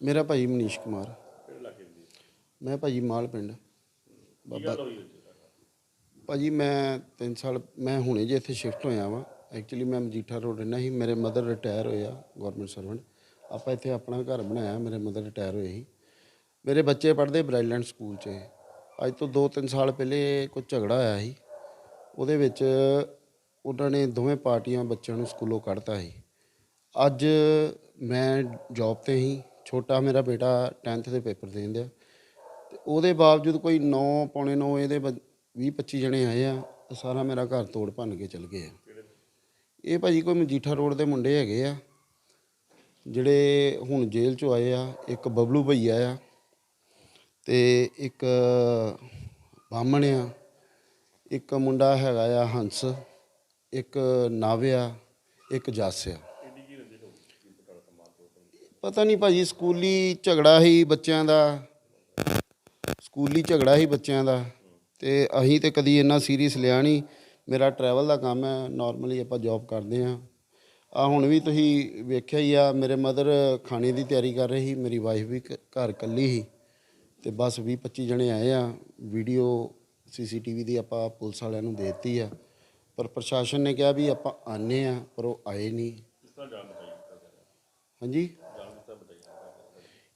ਮੇਰਾ ਭਾਈ ਮਨੀਸ਼ ਕੁਮਾਰ। ਮੈਂ ਭਾਜੀ ਮਾਲ ਪਿੰਡ। ਬਾਬਾ ਭਾਜੀ ਮੈਂ 3 ਸਾਲ ਮੈਂ ਹੁਣੇ ਜੇ ਇੱਥੇ ਸ਼ਿਫਟ ਹੋਇਆ ਵਾਂ। ਐਕਚੁਅਲੀ ਮੈਂ ਮਜੀਠਾ ਰੋਡ ਰਹਿਣਾ ਸੀ। ਮੇਰੇ ਮਦਰ ਰਿਟਾਇਰ ਹੋਏ ਆ ਗਵਰਨਮੈਂਟ ਸਰਵੈਂਟ ਆਪਾਂ ਇੱਥੇ ਆਪਣਾ ਘਰ ਬਣਾਇਆ ਮੇਰੇ ਮਦਰ ਰਿਟਾਇਰ ਹੋਏ ਸੀ। ਮੇਰੇ ਬੱਚੇ ਪੜ੍ਹਦੇ ਬ੍ਰਾਈਲੈਂਡ ਸਕੂਲ 'ਚ। ਅੱਜ ਤੋਂ 2-3 ਸਾਲ ਪਹਿਲੇ ਕੋਈ ਝਗੜਾ ਹੋਇਆ ਸੀ। ਉਹਦੇ ਵਿੱਚ ਉਹਨਾਂ ਨੇ ਦੋਵੇਂ ਪਾਰਟੀਆਂ ਬੱਚਿਆਂ ਨੂੰ ਸਕੂਲੋਂ ਕੱਢਤਾ ਸੀ। ਅੱਜ ਮੈਂ ਜੌਬ ਤੇ ਹੀ ਛੋਟਾ ਮੇਰਾ ਬੇਟਾ 10th ਦੇ ਪੇਪਰ ਦੇਣ ਦਿਆ। ਤੇ ਉਹਦੇ ਬਾਵਜੂਦ ਕੋਈ 9 ਪੌਣੇ 9 ਇਹਦੇ 20 25 ਜਣੇ ਆਏ ਆ, ਤੇ ਸਾਰਾ ਮੇਰਾ ਘਰ ਤੋੜ ਭੰਨ ਕੇ ਚਲ ਗਏ ਆ। ਇਹ ਭਾਜੀ ਕੋਈ ਮਜੀਠਾ ਰੋਡ ਦੇ ਮੁੰਡੇ ਹੈਗੇ ਆ, ਜਿਹੜੇ ਹੁਣ ਜੇਲ੍ਹ ਚੋਂ ਆਏ ਆ, ਇੱਕ ਬਬਲੂ ਭਈਆ ਆ ਤੇ ਇੱਕ ਬਾਹਮਣ ਆ, ਇੱਕ ਮੁੰਡਾ ਹੈਗਾ ਆ ਹੰਸ, ਇੱਕ ਨਾਵਿਆ, ਇੱਕ ਜੱਸ ਆ। ਪਤਾ ਨਹੀਂ ਭਾਜੀ, ਸਕੂਲੀ ਝਗੜਾ ਸੀ ਬੱਚਿਆਂ ਦਾ। ਸਕੂਲੀ ਝਗੜਾ ਹੀ ਬੱਚਿਆਂ ਦਾ। ਤੇ ਅਸੀਂ ਤੇ ਕਦੀ ਇੰਨਾ ਸੀਰੀਅਸ ਲਿਆ ਨਹੀਂ। ਮੇਰਾ ਟਰੈਵਲ ਦਾ ਕੰਮ ਹੈ ਨਾਰਮਲੀ ਆਪਾਂ ਜੌਬ ਕਰਦੇ ਆ ਆ ਹੁਣ ਵੀ ਤੁਸੀਂ ਵੇਖਿਆ ਹੀ ਆ, ਮੇਰੇ ਮਦਰ ਖਾਣੇ ਦੀ ਤਿਆਰੀ ਕਰ ਰਹੀ ਸੀ, ਮੇਰੀ ਵਾਈਫ ਵੀ ਘ- ਘਰ ਇਕੱਲੀ ਸੀ। ਤੇ ਬਸ 20 25 ਜਣੇ ਆਏ ਆ ਵੀਡੀਓ ਸੀਸੀਟੀਵੀ ਦੀ ਆਪਾਂ ਪੁਲਿਸ ਵਾਲਿਆਂ ਨੂੰ ਦੇ ਦਿੱਤੀ ਆ। ਪਰ ਪ੍ਰਸ਼ਾਸਨ ਨੇ ਕਿਹਾ ਵੀ ਆਪਾਂ ਆਨੇ ਆ ਪਰ ਉਹ ਆਏ ਨਹੀਂ। ਹਾਂਜੀ ਜਾਨ ਕਿਸ ਤਰ੍ਹਾਂ ਬਚਾਈ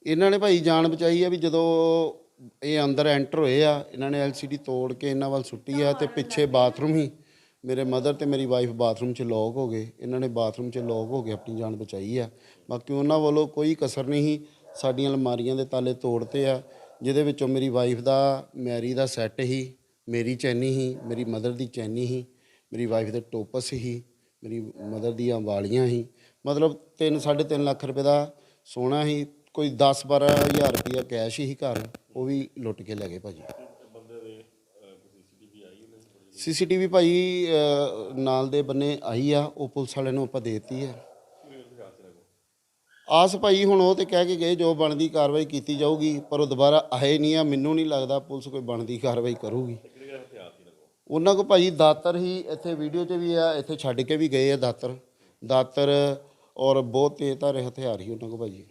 ਇਹਨਾਂ ਨੇ ਭਾਈ ਜਾਨ ਬਚਾਈ ਆ ਵੀ ਜਦੋਂ ਇਹ ਅੰਦਰ ਐਂਟਰ ਹੋਏ ਆ, ਇਹਨਾਂ ਨੇ ਐਲਸੀਡੀ ਤੋੜ ਕੇ ਇਹਨਾਂ ਵੱਲ ਸੁੱਟੀ ਆ ਤੇ ਪਿੱਛੇ ਬਾਥਰੂਮ ਹੀ ਮੇਰੇ ਮਦਰ ਤੇ ਮੇਰੀ ਵਾਈਫ ਬਾਥਰੂਮ 'ਚ ਲੌਕ ਹੋ ਗਏ। ਇਹਨਾਂ ਨੇ ਬਾਥਰੂਮ 'ਚ ਲੌਕ ਹੋ ਕੇ ਆਪਣੀ ਜਾਨ ਬਚਾਈ ਆ। ਬਾਕੀ ਉਹਨਾਂ ਵੱਲੋਂ ਕੋਈ ਕਸਰ ਨਹੀਂ ਸੀ। ਸਾਡੀਆਂ ਅਲਮਾਰੀਆਂ ਦੇ ਤਾਲੇ ਤੋੜਤੇ ਆ, ਜਿਹਦੇ ਵਿੱਚੋਂ ਮੇਰੀ ਵਾਈਫ ਦਾ ਮੈਰੀ ਦਾ ਸੈੱਟ ਹੀ ਮੇਰੀ ਚੈਨੀ ਹੀ ਮੇਰੀ ਮਦਰ ਦੀ ਚੈਨੀ ਹੀ ਮੇਰੀ ਵਾਈਫ ਦੇ ਟੋਪਸ ਹੀ ਮੇਰੀ ਮਦਰ ਦੀਆਂ ਵਾਲੀਆਂ ਹੀ ਮਤਲਬ 3 3.5 ਲੱਖ ਰੁਪਏ ਦਾ ਸੋਨਾ ਹੀ ਕੋਈ 10 12000 ਰੁਪਇਆ ਕੈਸ਼ ਹੀ ਘਰ, ਉਹ ਵੀ ਲੁੱਟ ਕੇ ਲੈ ਗਏ ਭਾਜੀ। ਬੰਦੇ ਦੇ ਸੀਸੀਟੀਵੀ ਆਈ ਉਹਨੇ ਸੀਸੀਟੀਵੀ ਭਾਈ ਨਾਲ ਦੇ ਬੰਨੇ ਆਈ ਆ, ਉਹ ਪੁਲਿਸ ਵਾਲਿਆਂ ਨੂੰ ਆਪਾਂ ਦੇਤੀ ਹੈ ਆਸ ਭਾਈ ਹੁਣ ਉਹ ਤੇ ਕਹਿ ਕੇ ਗਏ, ਜੋ ਬਣਦੀ ਕਾਰਵਾਈ ਕੀਤੀ ਜਾਊਗੀ, ਪਰ ਉਹ ਦੁਬਾਰਾ ਆਏ ਨਹੀਂ ਆ, ਮੈਨੂੰ ਨਹੀਂ ਲੱਗਦਾ ਪੁਲਿਸ ਕੋਈ ਬਣਦੀ ਕਾਰਵਾਈ ਕਰੂਗੀ। ਕਿਹੜੇ ਕਿਹੜੇ ਹਥਿਆਰ ਸੀ ਉਹਨਾਂ ਕੋ ਭਾਈ ਦਾਤਰ ਹੀ ਇੱਥੇ ਵੀਡੀਓ 'ਚ ਵੀ ਆ, ਇੱਥੇ ਛੱਡ ਕੇ ਵੀ ਗਏ ਆ ਦਾਤਰ। ਦਾਤਰ ਔਰ ਬਹੁਤ ਤੇਜ਼ ਧਾਰੇ ਹਥਿਆਰ ਹੀ ਉਹਨਾਂ ਕੋ ਭਾਜੀ।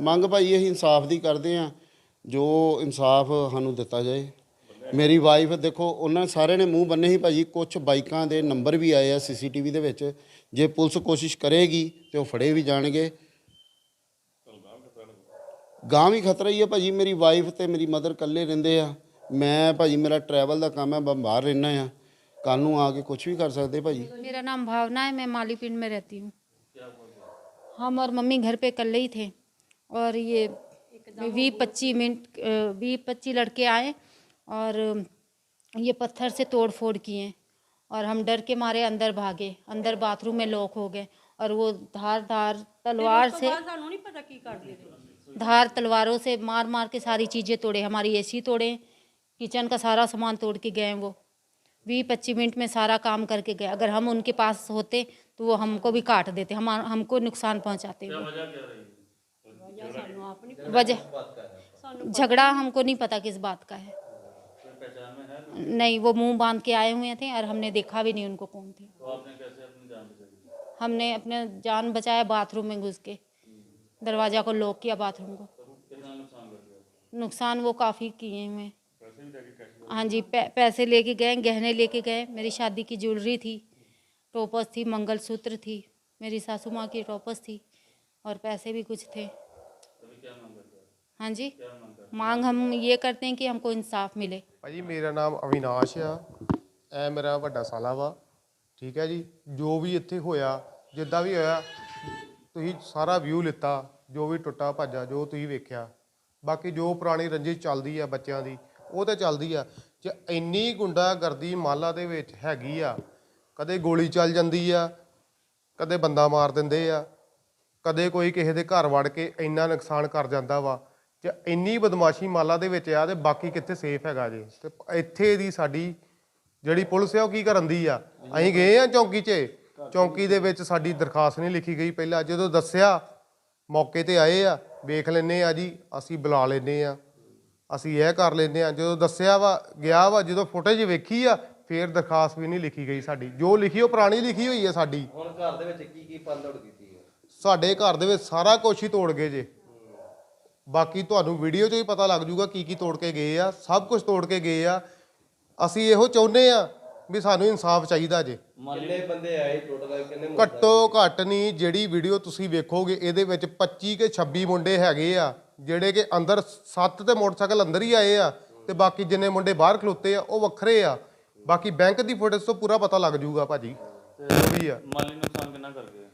ਮੰਗ ਭਾਈ ਅਸੀਂ ਇਨਸਾਫ ਦੀ ਕਰਦੇ ਆ ਜੋ ਇਨਸਾਫ ਸਾਨੂੰ ਦਿੱਤਾ ਜਾਏ ਮੇਰੀ ਵਾਈਫ ਦੇਖੋ ਉਹਨਾਂ ਸਾਰਿਆਂ ਨੇ ਮੂੰਹ ਬੰਨੇ ਸੀ ਭਾਜੀ ਕੁਝ ਬਾਈਕਾਂ ਦੇ ਨੰਬਰ ਵੀ ਆਏ ਆ ਸੀਸੀਟੀਵੀ ਦੇ ਵਿੱਚ ਜੇ ਪੁਲਿਸ ਕੋਸ਼ਿਸ਼ ਕਰੇਗੀ ਤੇ ਉਹ ਫੜੇ ਵੀ ਜਾਣਗੇ ਗਾਂ ਵੀ ਖਤਰਾ ਹੀ ਹੈ ਭਾਜੀ ਮੇਰੀ ਵਾਈਫ ਤੇ ਮੇਰੀ ਮਦਰ ਇਕੱਲੇ ਰਹਿੰਦੇ ਆ ਮੈਂ ਭਾਜੀ ਮੇਰਾ ਟਰੈਵਲ ਦਾ ਕੰਮ ਹੈ ਮੈਂ ਬਾਹਰ ਰਹਿਣਾ ਆ ਕੱਲ ਨੂੰ ਆ ਕੇ ਕੁਝ ਵੀ ਕਰ ਸਕਦੇ ਭਾਜੀ मेरा नाम भावना है मैं माली पिंड में रहती हूँ हम और मम्मी घर पे कल ही थे और ये बीस पच्चीस मिनट बीस पच्चीस लड़के आए और ये पत्थर से तोड़ फोड़ किए और हम डर के मारे अंदर भागे अंदर बाथरूम में लॉक हो गए और वो धार धार तलवार से धार तलवारों से मार मार के सारी चीज़ें तोड़े हमारी एसी तोड़े किचन का सारा सामान तोड़ के गए वो। बीस पच्चीस मिनट में सारा काम करके गए। अगर हम उनके पास होते तो वो हमको भी काट देते हम हमको नुकसान पहुंचाते वजह झगड़ा हमको नहीं पता किस बात का है। नहीं वो मुँह बाँध के आए हुए थे और हमने देखा भी नहीं उनको कौन थे। हमने अपने जान बचाया बाथरूम में घुस के। दरवाज़ा को लॉक किया बाथरूम को। नुकसान वो काफ़ी किए हुए। हाँ जी पै, पैसे लेके गए गहने लेके गए। मेरी शादी की ज्वेलरी थी टोपस थी मंगलसूत्र थी। मेरी सासू माँ की टोपस थी और पैसे भी कुछ थे। हाँ जी मांग हम ये करते हैं कि हमको इंसाफ मिले ਭਾਜੀ ਮੇਰਾ ਨਾਮ ਅਵਿਨਾਸ਼ ਆ ਐ ਮੇਰਾ ਵੱਡਾ ਸਾਲਾ ਵਾ ਠੀਕ ਹੈ ਜੀ ਜੋ ਵੀ ਇੱਥੇ ਹੋਇਆ ਜਿੱਦਾਂ ਵੀ ਹੋਇਆ ਤੁਸੀਂ ਸਾਰਾ ਵਿਊ ਲਿੱਤਾ ਜੋ ਵੀ ਟੁੱਟਾ ਭੱਜਾ ਜੋ ਤੁਸੀਂ ਵੇਖਿਆ ਬਾਕੀ ਜੋ ਪੁਰਾਣੀ ਰੰਜਿਸ਼ ਚੱਲਦੀ ਆ ਬੱਚਿਆਂ ਦੀ ਉਹ ਤਾਂ ਚੱਲਦੀ ਆ ਜੇ ਇੰਨੀ ਗੁੰਡਾਗਰਦੀ ਮਾਲਾ ਦੇ ਵਿੱਚ ਹੈਗੀ ਆ ਕਦੇ ਗੋਲੀ ਚੱਲ ਜਾਂਦੀ ਆ ਕਦੇ ਬੰਦਾ ਮਾਰ ਦਿੰਦੇ ਆ ਕਦੇ ਕੋਈ ਕਿਸੇ ਦੇ ਘਰ ਵੜ ਕੇ ਇੰਨਾ ਨੁਕਸਾਨ ਕਰ ਜਾਂਦਾ ਵਾ ਤੇ ਇੰਨੀ ਬਦਮਾਸ਼ੀ ਮਾਲਾ ਦੇ ਵਿੱਚ ਆ ਤੇ ਬਾਕੀ ਕਿੱਥੇ ਸੇਫ ਹੈਗਾ ਜੀ? ਤੇ ਇੱਥੇ ਦੀ ਸਾਡੀ ਜਿਹੜੀ ਪੁਲਿਸ ਆ ਉਹ ਕੀ ਕਰਨ ਦੀ ਆ? ਅਸੀਂ ਗਏ ਆ ਚੌਂਕੀ 'ਚ। ਚੌਂਕੀ ਦੇ ਵਿੱਚ ਸਾਡੀ ਦਰਖਾਸਤ ਨਹੀਂ ਲਿਖੀ ਗਈ ਪਹਿਲਾਂ। ਜਦੋਂ ਦੱਸਿਆ ਮੌਕੇ ਤੇ ਆਏ ਆ ਵੇਖ ਲੈਨੇ ਆ ਜੀ ਅਸੀਂ ਬੁਲਾ ਲੈਨੇ ਆ। ਅਸੀਂ ਇਹ ਕਰ ਲੈਨੇ ਆ। ਜਦੋਂ ਦੱਸਿਆ ਵਾ ਗਿਆ ਵਾ ਜਦੋਂ ਫੁਟੇਜ ਵੇਖੀ ਆ ਫੇਰ ਦਰਖਾਸਤ ਵੀ ਨਹੀਂ ਲਿਖੀ ਗਈ ਸਾਡੀ। ਜੋ ਲਿਖੀ ਉਹ ਪੁਰਾਣੀ ਲਿਖੀ ਹੋਈ ਆ ਸਾਡੀ। ਹੁਣ ਘਰ ਦੇ ਵਿੱਚ ਕੀ ਕੀ ਪੰਦੜ ਕੀਤੀ ਹੈ ਸਾਡੇ ਘਰ ਦੇ ਵਿੱਚ ਸਾਰਾ ਕੁਝ ਹੀ ਤੋੜ ਗਏ ਜੇ। ਬਾਕੀ ਤੁਹਾਨੂੰ ਵੀਡੀਓ 'ਚ ਹੀ ਪਤਾ ਲੱਗ ਜਾਊਗਾ ਕੀ ਕੀ ਤੋੜ ਕੇ ਗਏ ਆ ਸਭ ਕੁਝ ਤੋੜ ਕੇ ਗਏ ਆ। ਅਸੀਂ ਇਹੋ ਚਾਹੁੰਦੇ ਆ ਵੀ ਸਾਨੂੰ ਇਨਸਾਫ ਚਾਹੀਦਾ ਜੇ। ਕਿੰਨੇ ਬੰਦੇ ਆਏ ਟੋਟਲ ਕਿੰਨੇ ਘੱਟੋ ਘੱਟ ਨਹੀਂ ਜਿਹੜੀ ਵੀਡੀਓ ਤੁਸੀਂ ਵੇਖੋਗੇ ਇਹਦੇ ਵਿੱਚ 25 ਕੇ 26 ਮੁੰਡੇ ਹੈਗੇ ਆ ਜਿਹੜੇ ਕਿ ਅੰਦਰ ਸੱਤ ਤੇ ਮੋਟਰਸਾਈਕਲ ਅੰਦਰ ਹੀ ਆਏ ਆ ਤੇ ਬਾਕੀ ਜਿੰਨੇ ਮੁੰਡੇ ਬਾਹਰ ਖਲੋਤੇ ਆ ਉਹ ਵੱਖਰੇ ਆ। ਬਾਕੀ ਬੈਂਕ ਦੀ ਫੁਟੇਜ ਤੋਂ ਪੂਰਾ ਪਤਾ ਲੱਗ ਜਾਊਗਾ ਭਾਜੀ। ਵੀ ਆ। ਮਾਲੀ ਨੁਕਸਾਨ ਕਿੰਨਾ ਕਰ ਗਏ?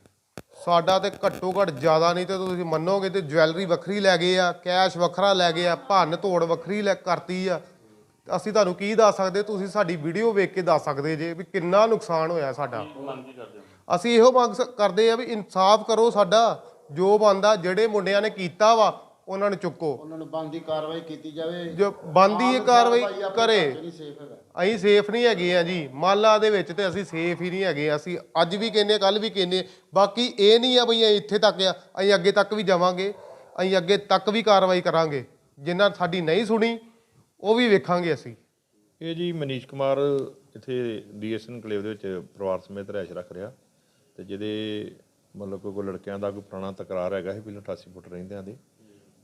ਸਾਡਾ ਤੇ ਘੱਟੋ ਘੱਟ ਜ਼ਿਆਦਾ ਨਹੀਂ ਤੇ ਤੁਸੀਂ ਮੰਨੋਗੇ ਤੇ ਜਵੈਲਰੀ ਵੱਖਰੀ ਲੈ ਗਏ ਆ ਕੈਸ਼ ਵੱਖਰਾ ਲੈ ਗਏ ਆ ਭੰਨ ਤੋੜ ਵੱਖਰੀ ਲੈ ਕਰਤੀ ਆ। ਅਸੀਂ ਤੁਹਾਨੂੰ ਕੀ ਦੱਸ ਸਕਦੇ? ਤੁਸੀਂ ਸਾਡੀ ਵੀਡੀਓ ਵੇਖ ਕੇ ਦੱਸ ਸਕਦੇ ਜੇ ਵੀ ਕਿੰਨਾ ਨੁਕਸਾਨ ਹੋਇਆ ਸਾਡਾ। ਅਸੀਂ ਇਹੋ ਮੰਗ ਕਰਦੇ ਆ ਵੀ ਇਨਸਾਫ ਕਰੋ ਸਾਡਾ ਜੋ ਬੰਦਾ ਜਿਹੜੇ ਮੁੰਡਿਆਂ ਨੇ ਕੀਤਾ ਵਾ ਉਹਨਾਂ ਨੂੰ ਚੁੱਕੋ। ਉਹਨਾਂ ਨੂੰ ਬੰਦੀ ਕਾਰਵਾਈ ਕੀਤੀ ਜਾਵੇ। ਜੋ ਬੰਦੀ ਕਾਰਵਾਈ ਕਰੇ। ਅਸੀਂ ਸੇਫ ਨਹੀਂ ਹੈਗੇ ਆ ਜੀ। ਮਾਲਾ ਦੇ ਵਿੱਚ ਤੇ ਅਸੀਂ ਸੇਫ ਹੀ ਨਹੀਂ ਹੈਗੇ। ਅਸੀਂ ਅੱਜ ਵੀ ਕਹਿੰਦੇ ਕੱਲ ਵੀ ਕਹਿੰਦੇ ਬਾਕੀ ਇਹ ਨਹੀਂ ਆ ਬਈ ਅਸੀਂ ਇੱਥੇ ਤੱਕ ਆ, ਅਸੀਂ ਅੱਗੇ ਤੱਕ ਵੀ ਜਾਵਾਂਗੇ। ਅਸੀਂ ਅੱਗੇ ਤੱਕ ਵੀ ਕਾਰਵਾਈ ਕਰਾਂਗੇ। ਜਿਨ੍ਹਾਂ ਸਾਡੀ ਨਹੀਂ ਸੁਣੀ, ਉਹ ਵੀ ਵੇਖਾਂਗੇ ਅਸੀਂ। ਇਹ ਜੀ ਮਨੀਸ਼ ਕੁਮਾਰ ਇੱਥੇ ਡੀਐਸ ਕਲੇਵ ਦੇ ਵਿੱਚ ਪਰਿਵਾਰ ਸਮੇਤ ਰਹਿਸ਼ ਰੱਖ ਰਿਹਾ। ਤੇ ਜਿਹਦੇ ਮਤਲਬ ਕੋਈ ਕੋਈ ਲੜਕਿਆਂ ਦਾ ਕੋਈ ਪੁਰਾਣਾ ਤਕਰਾਰ ਹੈਗਾ ਸੀ, ਪਹਿਲਾਂ 88 ਫੁੱਟ ਰਹਿੰਦਿਆਂ ਦੇ।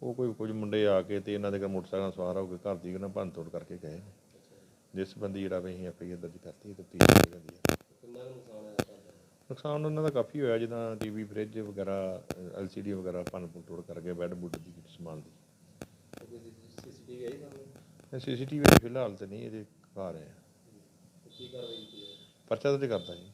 ਉਹ ਕੋਈ ਕੁਝ ਮੁੰਡੇ ਆ ਕੇ ਤੇ ਇਹਨਾਂ ਦੇ ਘਰ ਮੋਟਰਸਾਈਕਲ ਸਵਾਰ ਹੋ ਕੇ ਘਰ ਦੀ ਉਹਨਾਂ ਭੰਨ ਤੋੜ ਕਰਕੇ ਗਏ ਜਿਸ ਸੰਬੰਧੀ ਜਿਹੜਾ ਵੀ ਅਸੀਂ ਐਫਆਈਆਰ ਦਰਜ ਕਰਤੀ ਤੇ ਪੀਸ ਹੋ ਜਾਂਦੀ ਹੈ ਨੁਕਸਾਨ ਉਹਨਾਂ ਦਾ ਕਾਫੀ ਹੋਇਆ ਜਿੱਦਾਂ ਟੀਵੀ ਫ੍ਰਿਜ ਵਗੈਰਾ ਐਲਸੀਡੀ ਵਗੈਰਾ ਭੰਨ ਤੋੜ ਕਰਕੇ ਬੈੱਡ ਬੁੱਡ ਦੀ ਸਮਾਨ ਦੀ। ਸੀਸੀਟੀਵੀ ਆਈ ਸਾਹਮਣੇ ਸੀਸੀਟੀਵੀ ਫਿਲਹਾਲ ਤੇ ਨਹੀਂ ਇਹਦੇ ਘਰ ਹੈ। ਕੀ ਕਾਰਵਾਈ ਕੀਤੀ ਹੈ? ਪਰਚਾ ਦਰਜ ਕਰਤਾ ਜੀ।